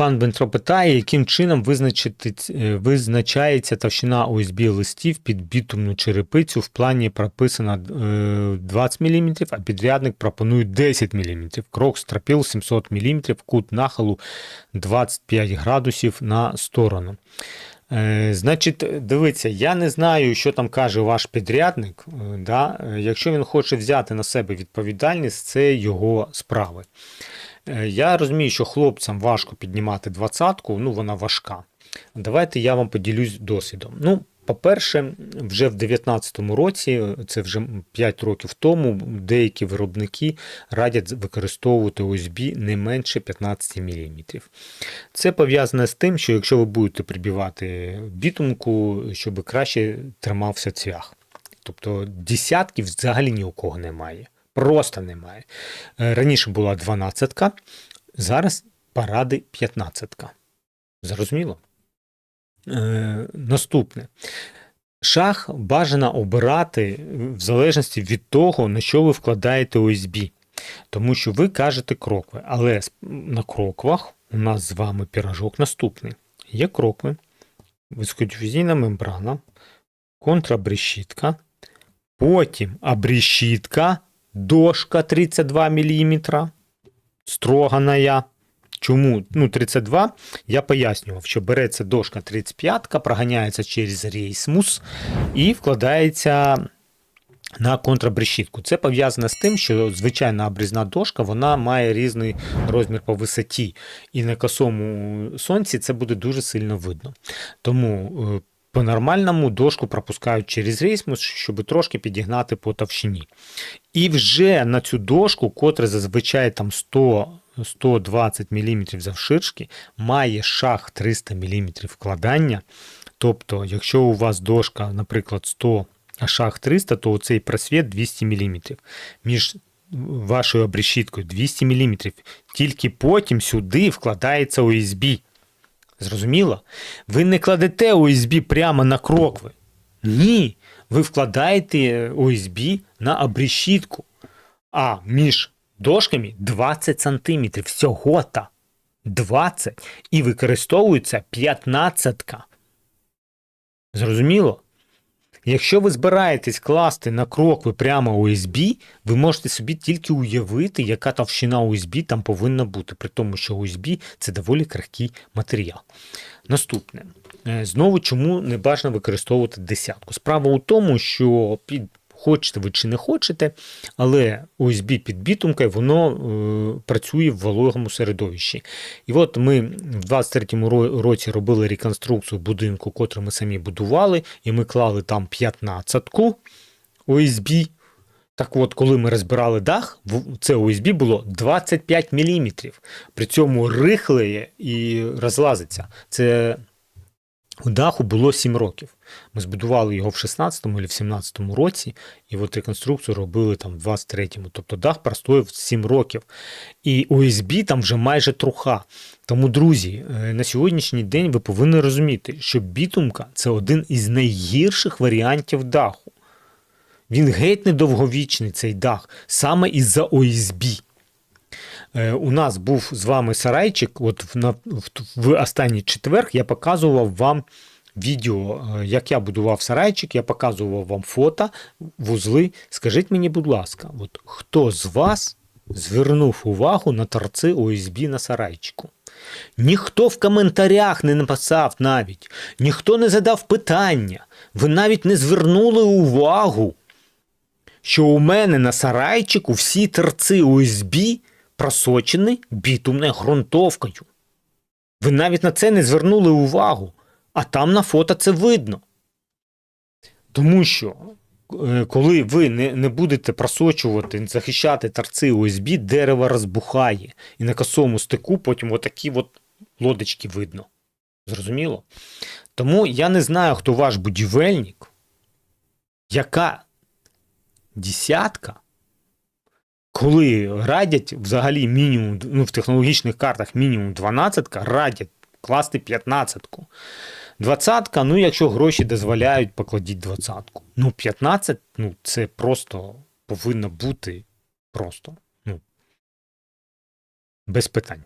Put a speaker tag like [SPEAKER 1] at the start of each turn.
[SPEAKER 1] Пан Бентро питає, яким чином визначити, е, визначається товщина ОСБ листів під бітумну черепицю. В плані прописано е, 20 мм, а підрядник пропонує 10 мм. Крок стропіл 700 мм, кут нахилу 25 градусів на сторону. Е, Значить, дивіться, я не знаю, що там каже ваш підрядник. е, Да? Е, Якщо він хоче взяти на себе відповідальність, це його справи. Е, Я розумію, що хлопцям важко піднімати двадцятку, ну вона важка. Давайте я вам поділюсь досвідом. Ну, по-перше, вже в 2019 році, це вже 5 років тому, деякі виробники радять використовувати ОСБ не менше 15 мм. Це пов'язане з тим, що якщо ви будете прибивати бітумку, щоб краще тримався цвях. Тобто десятків взагалі ні у кого немає. Просто немає. Е, Раніше була 12, зараз паради 15. Зрозуміло? Е, наступне. Шах бажано обирати в залежності від того, на що ви вкладаєте ОСБ. Тому що ви кажете крокви, але на кроквах у нас з вами пірожок наступний. Є крокви, високодифузійна мембрана, контрабрешітка, потім абрешітка, дошка 32 мм, строганая. Чому? Ну, 32, я пояснював, що береться дошка 35, проганяється через рейсмус і вкладається на контрабрешітку. Це пов'язано з тим, що звичайна обрізна дошка вона має різний розмір по висоті, і на косому сонці це буде дуже сильно видно. Тому е, по-нормальному дошку пропускають через рейсмус, щоб трошки підігнати по товщині. І вже на цю дошку, котра зазвичай там 100 120 мм завширшки, має шах 300 мм вкладання. Тобто, якщо у вас дошка, наприклад, 100, а шах 300, то цей просвіт 200 мм. Між вашою обрешіткою 200 мм. Тільки потім сюди вкладається ОСБ. Зрозуміло? Ви не кладете USB прямо на крокви. Ні. Ви вкладаєте USB на обрішітку. А між дошками 20 см всього-то. 20 і використовується 15. Зрозуміло? Якщо ви збираєтесь класти на крокви прямо USB, ви можете собі тільки уявити, яка товщина USB там повинна бути, при тому, що USB це доволі крихкий матеріал. Наступне. Е, Знову чому не бажано використовувати десятку? Справа у тому, що під хочете ви чи не хочете, але ОСБ під бітумкою воно е, працює в вологому середовищі. І от ми в 23-му році робили реконструкцію будинку, котрий ми самі будували, і ми клали там 15-ку ОСБ. Так от, коли ми розбирали дах, це ОСБ було 25 мм. При цьому рихлеє і розлазиться. Це у даху було 7 років. Ми збудували його в 16-му чи в 17-му році, і от реконструкцію робили там в 23-му. Тобто дах простояв 7 років. І ОСБ там вже майже труха. Тому, друзі, е, на сьогоднішній день ви повинні розуміти, що бітумка це один із найгірших варіантів даху. Він геть недовговічний, цей дах, саме із-за ОСБ. Е, У нас був з вами сарайчик. От в, в останній четвер я показував вам відео, е, як я будував сарайчик, я показував вам фото, вузли. Скажіть мені, будь ласка, от хто з вас звернув увагу на торци ОСБ на сарайчику? Ніхто в коментарях не написав навіть, ніхто не задав питання, ви навіть не звернули увагу, що у мене на сарайчику всі торци ОСБ просочені бітумною ґрунтовкою. Ви навіть на це не звернули увагу, а там на фото це видно. Тому що, е, коли ви не, не будете просочувати, захищати торци ОСБ, дерево розбухає. І на косому стику потім отакі от лодочки видно. Зрозуміло? Тому я не знаю, хто ваш будівельник, яка десятка, коли радять взагалі мінімум, ну, в технологічних картах мінімум 12, радять класти 15. -ку. 20, ну якщо гроші дозволяють, покладіть 20. Ну, 15, ну це просто повинно бути просто. Ну, без питань.